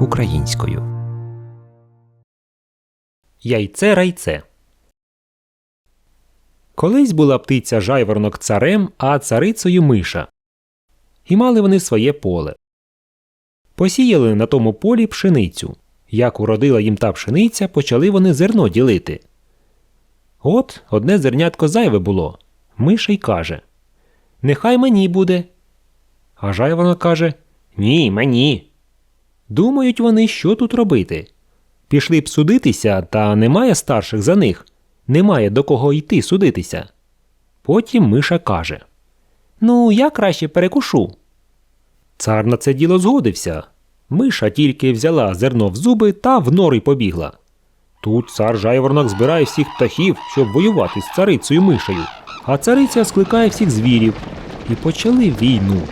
українською. Яйце райце. Колись була птиця жайворонок царем, а царицею миша. І мали вони своє поле. Посіяли на тому полі пшеницю. Як уродила їм та пшениця, почали вони зерно ділити. От одне зернятко зайве було. Миша й каже Нехай мені буде. А жайворонок каже Ні, мені. Думають вони, що тут робити. Пішли б судитися, та немає старших за них, немає до кого йти судитися. Потім Миша каже Ну, я краще перекушу. Цар на це діло згодився. Миша тільки взяла зерно в зуби та в нори побігла. Тут цар жайворонок збирає всіх птахів, щоб воювати з царицею мишею, а цариця скликає всіх звірів. І почали війну.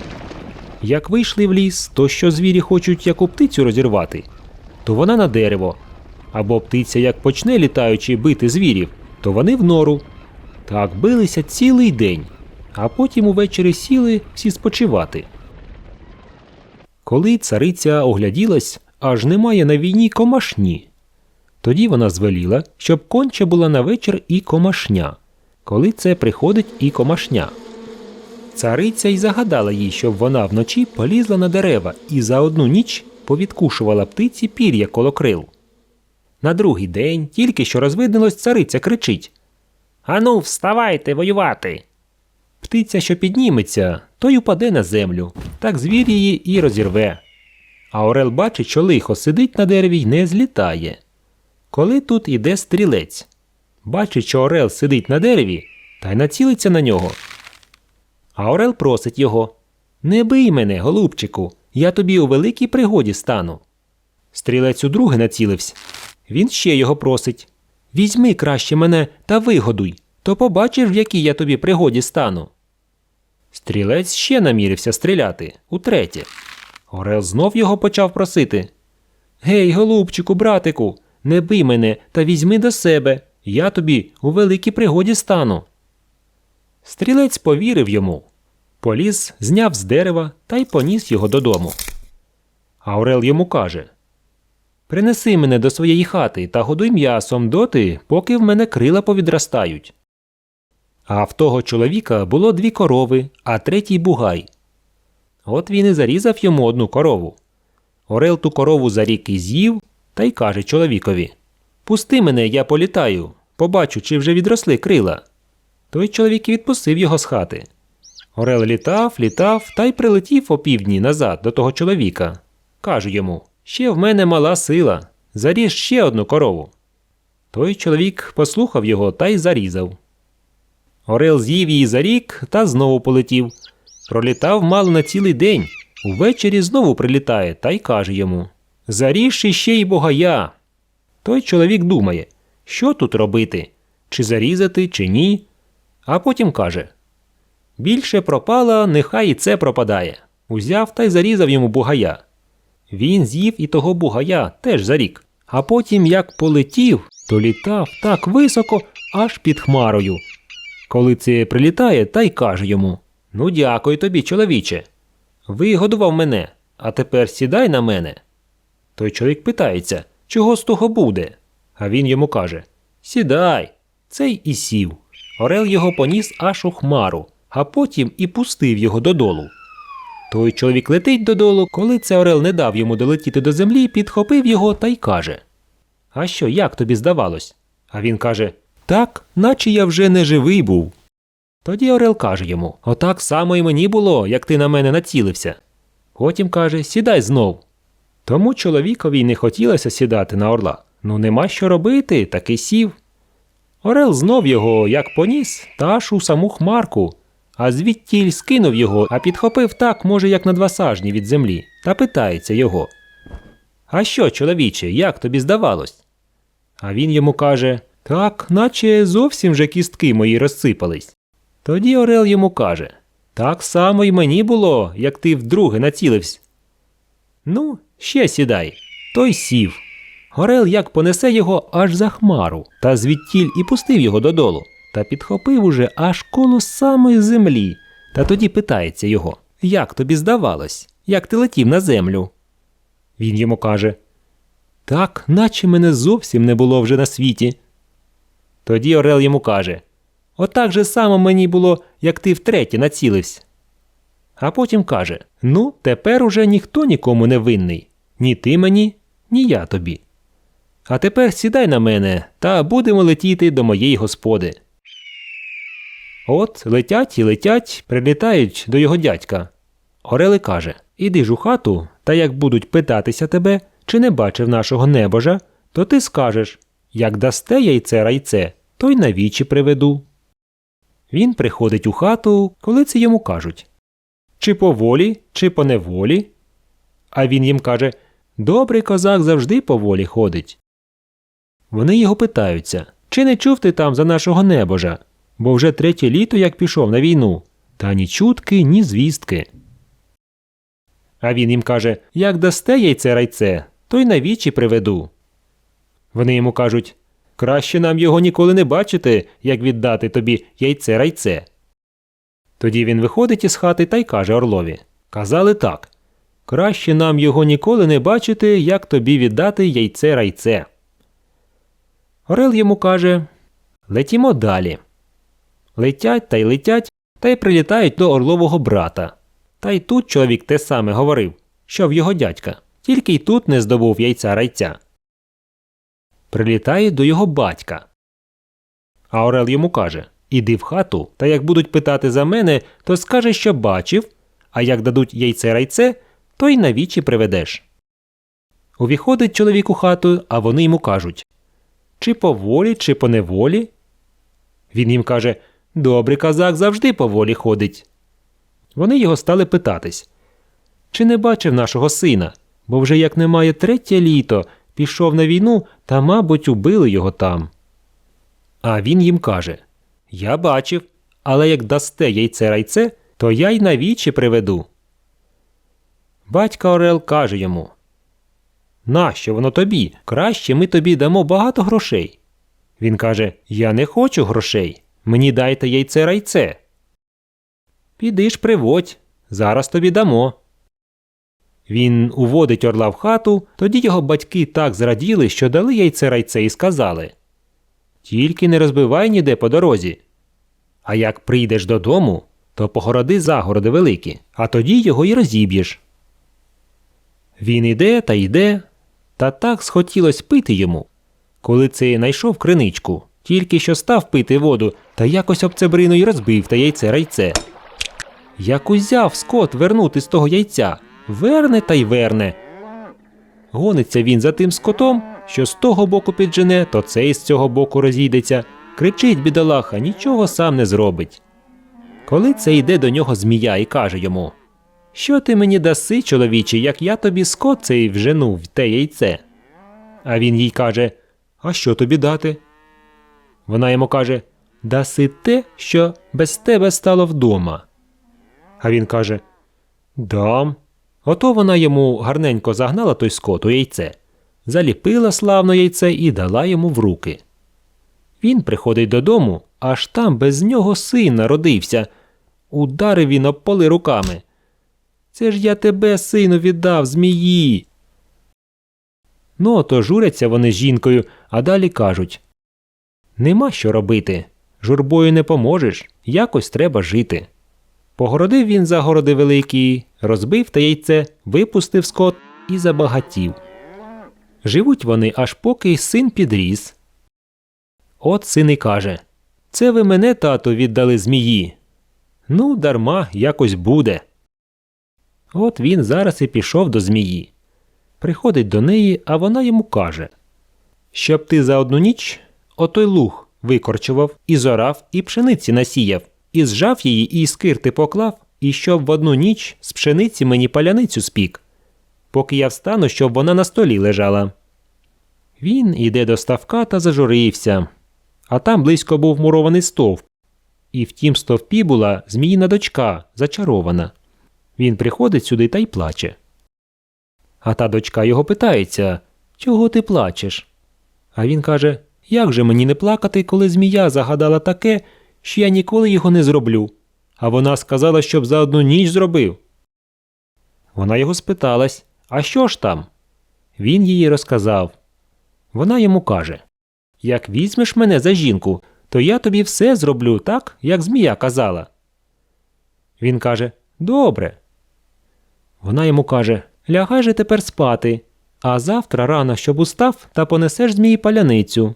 Як вийшли в ліс, то що звірі хочуть яку птицю розірвати, то вона на дерево. Або птиця як почне літаючи бити звірів, то вони в нору. Так билися цілий день, а потім увечері сіли всі спочивати. Коли цариця огляділась, аж немає на війні комашні. Тоді вона звеліла, щоб конче була на вечір і комашня. Коли це приходить і комашня. Цариця й загадала їй, щоб вона вночі полізла на дерева і за одну ніч повідкушувала птиці пір'я коло крил. На другий день, тільки що розвиднилось, цариця кричить Ану, вставайте воювати. Птиця, що підніметься, той упаде на землю, так звір її і розірве. А Орел бачить, що лихо сидить на дереві й не злітає. Коли тут іде стрілець, бачить, що Орел сидить на дереві, та й націлиться на нього. А Орел просить його Не бий мене, голубчику, я тобі у великій пригоді стану. Стрілець удруге націлився. Він ще його просить Візьми краще мене та вигодуй, то побачиш, в якій я тобі пригоді стану. Стрілець ще намірився стріляти утретє. Орел знов його почав просити Гей, голубчику, братику, не бий мене та візьми до себе, я тобі у великій пригоді стану. Стрілець повірив йому. Поліз, зняв з дерева та й поніс його додому. А Орел йому каже Принеси мене до своєї хати та годуй м'ясом доти, поки в мене крила повідростають. А в того чоловіка було дві корови, а третій бугай. От він і зарізав йому одну корову. Орел ту корову за рік і з'їв та й каже чоловікові Пусти мене, я політаю, побачу, чи вже відросли крила. Той чоловік і відпустив його з хати. Орел літав, літав та й прилетів опівдні назад до того чоловіка. Каже йому Ще в мене мала сила. Заріж ще одну корову. Той чоловік послухав його та й зарізав. Орел з'їв її за рік та знову полетів. Пролітав мало на цілий день. Увечері знову прилітає та й каже йому Заріж іще й богая. Той чоловік думає, що тут робити, чи зарізати, чи ні. А потім каже Більше пропала, нехай і це пропадає. Узяв та й зарізав йому бугая. Він з'їв і того бугая теж за рік. А потім, як полетів, то літав так високо, аж під хмарою. Коли це прилітає, та й каже йому Ну, дякую тобі, чоловіче. Вигодував мене, а тепер сідай на мене. Той чоловік питається, чого з того буде? А він йому каже Сідай. Цей і сів. Орел його поніс аж у хмару, а потім і пустив його додолу. Той чоловік летить додолу, коли це Орел не дав йому долетіти до землі, підхопив його та й каже А що, як тобі здавалось? А він каже Так, наче я вже не живий був. Тоді Орел каже йому Отак само і мені було, як ти на мене націлився. Потім каже Сідай знов. Тому чоловікові й не хотілося сідати на орла. Ну нема що робити, таки сів. Орел знов його як поніс, та у саму хмарку, а звідтіль скинув його, а підхопив так, може, як на два сажні від землі, та питається його. А що, чоловіче, як тобі здавалось? А він йому каже Так, наче зовсім же кістки мої розсипались. Тоді Орел йому каже Так само й мені було, як ти вдруге націлився. Ну, ще сідай. Той сів. Орел як понесе його аж за хмару, та звідтіль і пустив його додолу, та підхопив уже аж коло самої землі. Та тоді питається його Як тобі здавалось, як ти летів на землю? Він йому каже Так, наче мене зовсім не було вже на світі. Тоді Орел йому каже Отак же само мені було, як ти втретє націлився. А потім каже Ну, тепер уже ніхто нікому не винний. Ні ти мені, ні я тобі. А тепер сідай на мене та будемо летіти до моєї господи. От летять і летять, прилітають до його дядька. Орели каже Іди ж у хату, та як будуть питатися тебе, чи не бачив нашого небожа, то ти скажеш як дасте яйце райце, то й навічі приведу. Він приходить у хату, коли це йому кажуть чи по волі, чи по неволі. А він їм каже Добрий козак завжди по волі ходить. Вони його питаються чи не чув ти там за нашого небожа, бо вже третє літо як пішов на війну, та ні чутки, ні звістки. А він їм каже Як дасте яйце райце, то й навічі приведу. Вони йому кажуть Краще нам його ніколи не бачити, як віддати тобі яйце райце. Тоді він виходить із хати та й каже Орлові Казали так Краще нам його ніколи не бачити, як тобі віддати яйце райце. Орел йому каже Летімо далі. Летять та й летять, та й прилітають до орлового брата. Та й тут чоловік те саме говорив, що в його дядька, тільки й тут не здобув яйця райця. Прилітає до його батька. А Орел йому каже Іди в хату, та як будуть питати за мене, то скажеш, що бачив, а як дадуть яйце райце, то й навічі приведеш. Увіходить чоловік у хату, а вони йому кажуть чи по волі, чи по неволі. Він їм каже Добрий казак завжди по волі ходить. Вони його стали питатись чи не бачив нашого сина, бо вже як немає третє літо, пішов на війну та, мабуть, убили його там. А він їм каже Я бачив, але як дасте яйце райце, то я й навічі приведу. Батька Орел каже йому Нащо воно тобі? Краще ми тобі дамо багато грошей. Він каже Я не хочу грошей. Мені дайте яйце райце. Піди ж приводь, зараз тобі дамо. Він уводить орла в хату, тоді його батьки так зраділи, що дали яйце райце і сказали Тільки не розбивай ніде по дорозі. А як прийдеш додому, то погороди загороди великі, а тоді його й розіб'єш. Він іде та йде, та так схотілось пити йому. Коли цей найшов криничку, тільки що став пити воду, та якось об цебрину й розбив та яйце райце. Як узяв скот вернути з того яйця, верне та й верне. Гониться він за тим скотом, що з того боку піджене, то цей з цього боку розійдеться. Кричить бідолаха, нічого сам не зробить. Коли це йде до нього змія і каже йому Що ти мені даси, чоловіче, як я тобі скот цей вжену в те яйце? А він їй каже А що тобі дати? Вона йому каже Даси те, що без тебе стало вдома. А він каже Дам. Ото вона йому гарненько загнала той скот у яйце, заліпила славно яйце і дала йому в руки. Він приходить додому, аж там без нього син народився. Ударив він об поли руками. Це ж я тебе, сину, віддав, змії. Ну, ото журяться вони з жінкою, а далі кажуть Нема що робити. Журбою не поможеш, якось треба жити. Погородив він загороди великі, розбив та яйце, випустив скот і забагатів. Живуть вони аж поки син підріс. От син і каже Це ви мене, тато, віддали змії. Ну, дарма якось буде. От він зараз і пішов до змії. Приходить до неї, а вона йому каже Щоб ти за одну ніч отой луг викорчував, і зорав, і пшениці насіяв, і зжав її, і скирти поклав, і щоб в одну ніч з пшениці мені паляницю спік, поки я встану, щоб вона на столі лежала. Він іде до ставка та зажурився, а там близько був мурований стовп, і в тім стовпі була зміїна дочка, зачарована. Він приходить сюди та й плаче. А та дочка його питається Чого ти плачеш? А він каже Як же мені не плакати, коли змія загадала таке, що я ніколи його не зроблю, а вона сказала, щоб за одну ніч зробив. Вона його спиталась А що ж там? Він їй розказав. Вона йому каже Як візьмеш мене за жінку, то я тобі все зроблю так, як змія казала. Він каже Добре. Вона йому каже Лягай же тепер спати, а завтра рано, щоб устав та понесеш змії паляницю.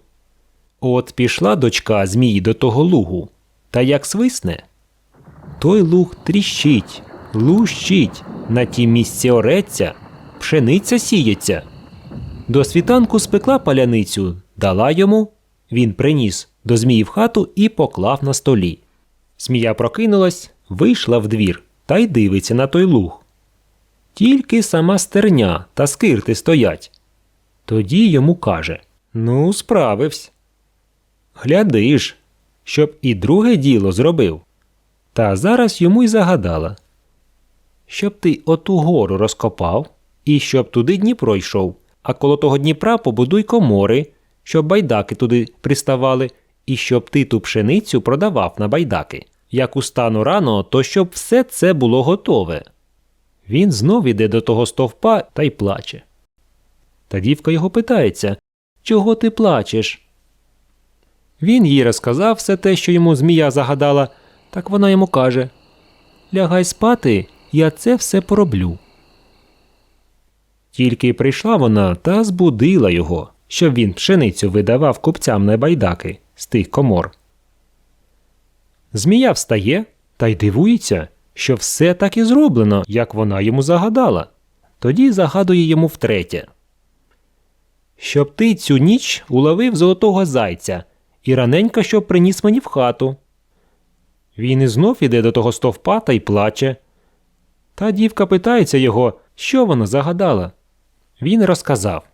От пішла дочка змії до того лугу, та як свисне. Той луг тріщить, лущить, на тім місці ореться, пшениця сіється. До світанку спекла паляницю, дала йому. Він приніс до змії в хату і поклав на столі. Змія прокинулась, вийшла в двір та й дивиться на той луг. Тільки сама стерня та скирти стоять. Тоді йому каже Ну, справився. Гляди ж, щоб і друге діло зробив. Та зараз йому й загадала. Щоб ти оту гору розкопав, і щоб туди Дніпро йшов, а коло того Дніпра побудуй комори, щоб байдаки туди приставали, і щоб ти ту пшеницю продавав на байдаки. Як устану рано, то щоб все це було готове. Він знов іде до того стовпа та й плаче. Та дівка його питається Чого ти плачеш? Він їй розказав все те, що йому змія загадала, так вона йому каже Лягай спати, я це все пороблю. Тільки прийшла вона та збудила його, щоб він пшеницю видавав купцям на байдаки з тих комор. Змія встає та й дивується, що все так і зроблено, як вона йому загадала. Тоді загадує йому втретє. Щоб ти цю ніч уловив золотого зайця і раненько щоб приніс мені в хату. Він і знов іде до того стовпа та й плаче. Та дівка питається його, що вона загадала. Він розказав.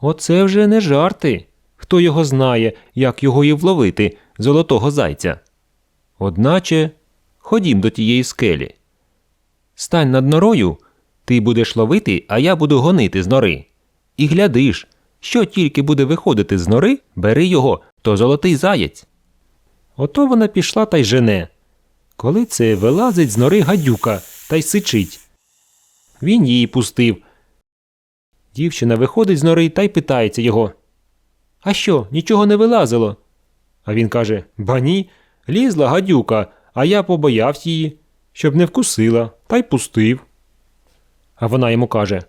Оце вже не жарти. Хто його знає, як його і вловити, золотого зайця. Одначе ходім до тієї скелі. Стань над норою, ти будеш ловити, а я буду гонити з нори. І глядиш, що тільки буде виходити з нори, бери його, то золотий заєць. Ото вона пішла та й жене. Коли це вилазить з нори гадюка та й сичить. Він її пустив. Дівчина виходить з нори та й питається його. А що, нічого не вилазило? А він каже Ба ні, лізла гадюка, а я побоявся її, щоб не вкусила, та й пустив. А вона йому каже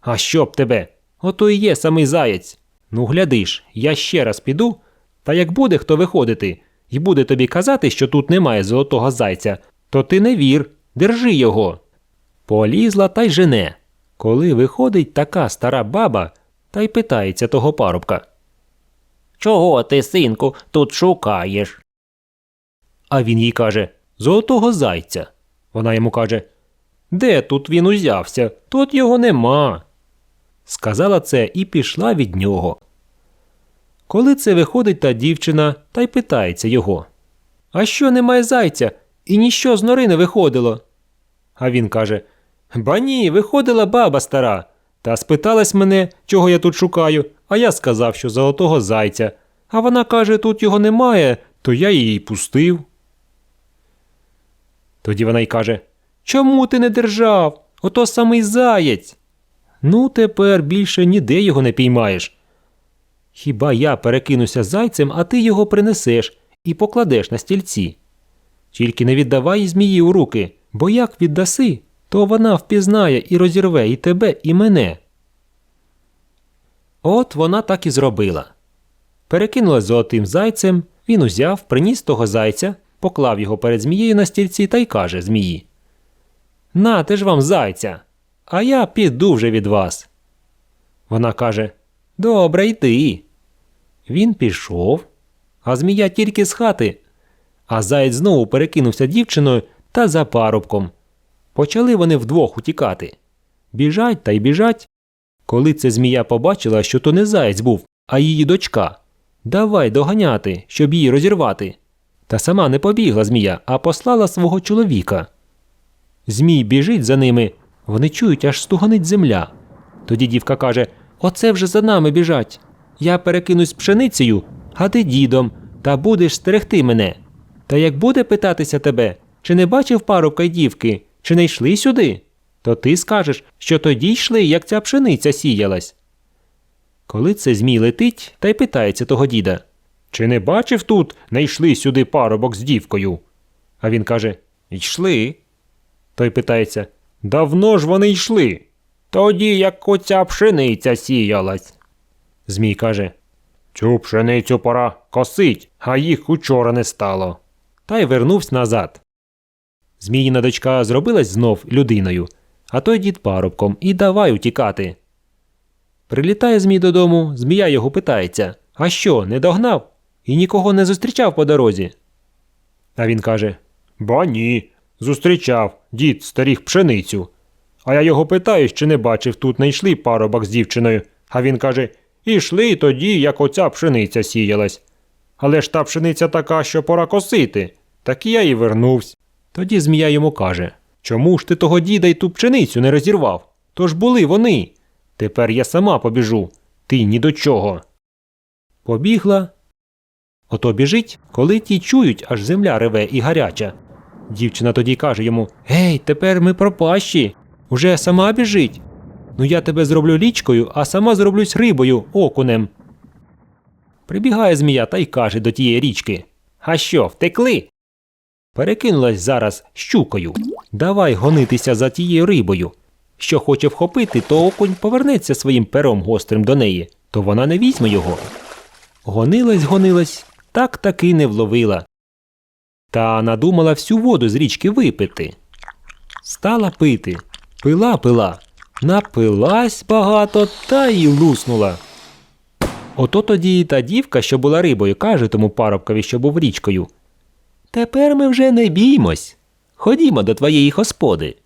А що б тебе? Ото і є самий заєць. Ну, глядиш, я ще раз піду, та як буде хто виходити, і буде тобі казати, що тут немає золотого зайця, то ти не вір, держи його. Полізла та й жене. Коли виходить така стара баба, та й питається того парубка. Чого ти, синку, тут шукаєш? А він їй каже Золотого зайця. Вона йому каже Де тут він узявся? Тут його нема. Сказала це і пішла від нього. Коли це виходить та дівчина та й питається його А що немає зайця? І ніщо з нори не виходило. А він каже Ба ні, виходила баба стара. Та спиталась мене, чого я тут шукаю, а я сказав, що золотого зайця. А вона каже, тут його немає, то я її пустив. Тоді вона й каже Чому ти не держав? Ото самий заєць. Ну, тепер більше ніде його не піймаєш. Хіба я перекинуся зайцем, а ти його принесеш і покладеш на стільці. Тільки не віддавай змії у руки, бо як віддаси, то вона впізнає і розірве і тебе, і мене. От вона так і зробила. Перекинула золотим зайцем, він узяв, приніс того зайця, поклав його перед змією на стільці та й каже змії. Нате ж вам зайця, а я піду вже від вас. Вона каже Добре, йди. Він пішов, а змія тільки з хати. А заєць знову перекинувся дівчиною та за парубком. Почали вони вдвох утікати. Біжать та й біжать. Коли це змія побачила, що то не заєць був, а її дочка. Давай доганяти, щоб її розірвати. Та сама не побігла змія, а послала свого чоловіка. Змій біжить за ними, вони чують, аж стуганить земля. Тоді дівка каже Оце вже за нами біжать. Я перекинусь пшеницею, а ти дідом, та будеш стерегти мене. Та як буде питатися тебе, чи не бачив парубка й дівки, чи не йшли сюди? то ти скажеш, що тоді йшли, як ця пшениця сіялась. Коли це змій летить, та й питається того діда Чи не бачив тут, не йшли сюди парубок з дівкою? А він каже Йшли. Той питається Давно ж вони йшли. Тоді, як оця пшениця сіялась. Змій каже Цю пшеницю пора косить, а їх учора не стало. Та й вернувся назад. Зміїна дочка зробилась знов людиною, а той дід парубком і давай утікати. Прилітає Змій додому, змія його питається А що, не догнав? І нікого не зустрічав по дорозі. А він каже Ба ні. Зустрічав дід старіх пшеницю. А я його питаю, чи не бачив, тут не йшли парубок з дівчиною. А він каже Ішли тоді, як оця пшениця сіялась. Але ж та пшениця така, що пора косити. Так і я і вернувся. Тоді змія йому каже Чому ж ти того діда й ту пшеницю не розірвав? То ж були вони. Тепер я сама побіжу. Ти ні до чого. Побігла. Ото біжить, коли ті чують, аж земля реве і гаряча. Дівчина тоді каже йому Гей, тепер ми пропащі. Уже сама біжить. Ну я тебе зроблю річкою, а сама зроблюсь рибою, окунем. Прибігає змія та й каже до тієї річки А що, втекли? Перекинулась зараз щукою. Давай гонитися за тією рибою. Що хоче вхопити, то окунь повернеться своїм пером гострим до неї, то вона не візьме його. Гонилась, гонилась, так таки не вловила. Та надумала всю воду з річки випити. Стала пити, пила пила, напилась багато та й луснула. Ото тоді та дівка, що була рибою, каже тому парубкові, що був річкою. Тепер ми вже не біймось. Ходімо до твоєї господи.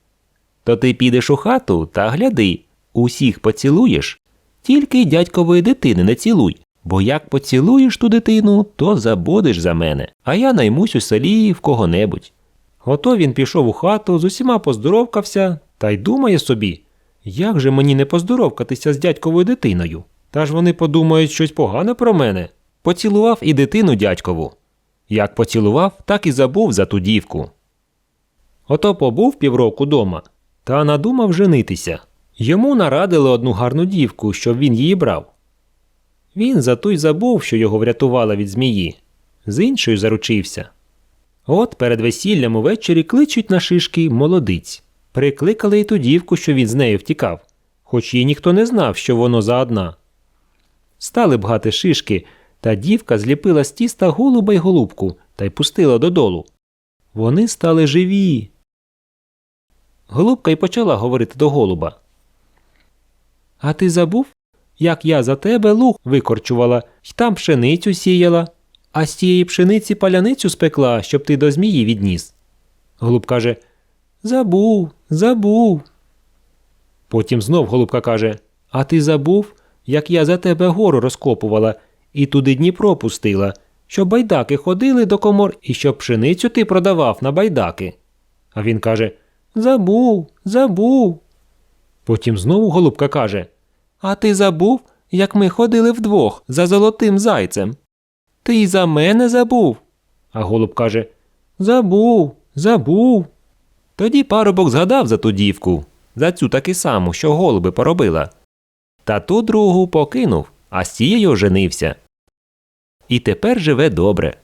То ти підеш у хату та гляди, усіх поцілуєш, тільки дядькової дитини не цілуй, бо як поцілуєш ту дитину, то забудеш за мене, а я наймусь у селі в кого-небудь. Ото він пішов у хату, з усіма поздоровкався та й думає собі, як же мені не поздоровкатися з дядьковою дитиною? Та ж вони подумають щось погане про мене. Поцілував і дитину дядькову. Як поцілував, так і забув за ту дівку. Ото побув півроку дома, та надумав женитися. Йому нарадили одну гарну дівку, щоб він її брав. Він за ту й забув, що його врятувала від змії, з іншою заручився. От перед весіллям увечері кличуть на шишки молодиць. Прикликали й ту дівку, що він з нею втікав, хоч їй ніхто не знав, що воно за одна. Стали бгати шишки, та дівка зліпила з тіста голуба й голубку та й пустила додолу. Вони стали живі. Голубка й почала говорити до голуба. А ти забув, як я за тебе луг викорчувала й там пшеницю сіяла, а з тієї пшениці паляницю спекла, щоб ти до змії відніс. Голуб каже Забув, забув. Потім знов голубка каже А ти забув, як я за тебе гору розкопувала і туди Дніпро пустила, щоб байдаки ходили до комор і щоб пшеницю ти продавав на байдаки. А він каже Забув, забув. Потім знову голубка каже А ти забув, як ми ходили вдвох за золотим зайцем? Ти й за мене забув. А голуб каже Забув, забув. Тоді парубок згадав за ту дівку, за цю таки саму, що голуби поробила. Та ту другу покинув, а з цією женився. І тепер живе добре.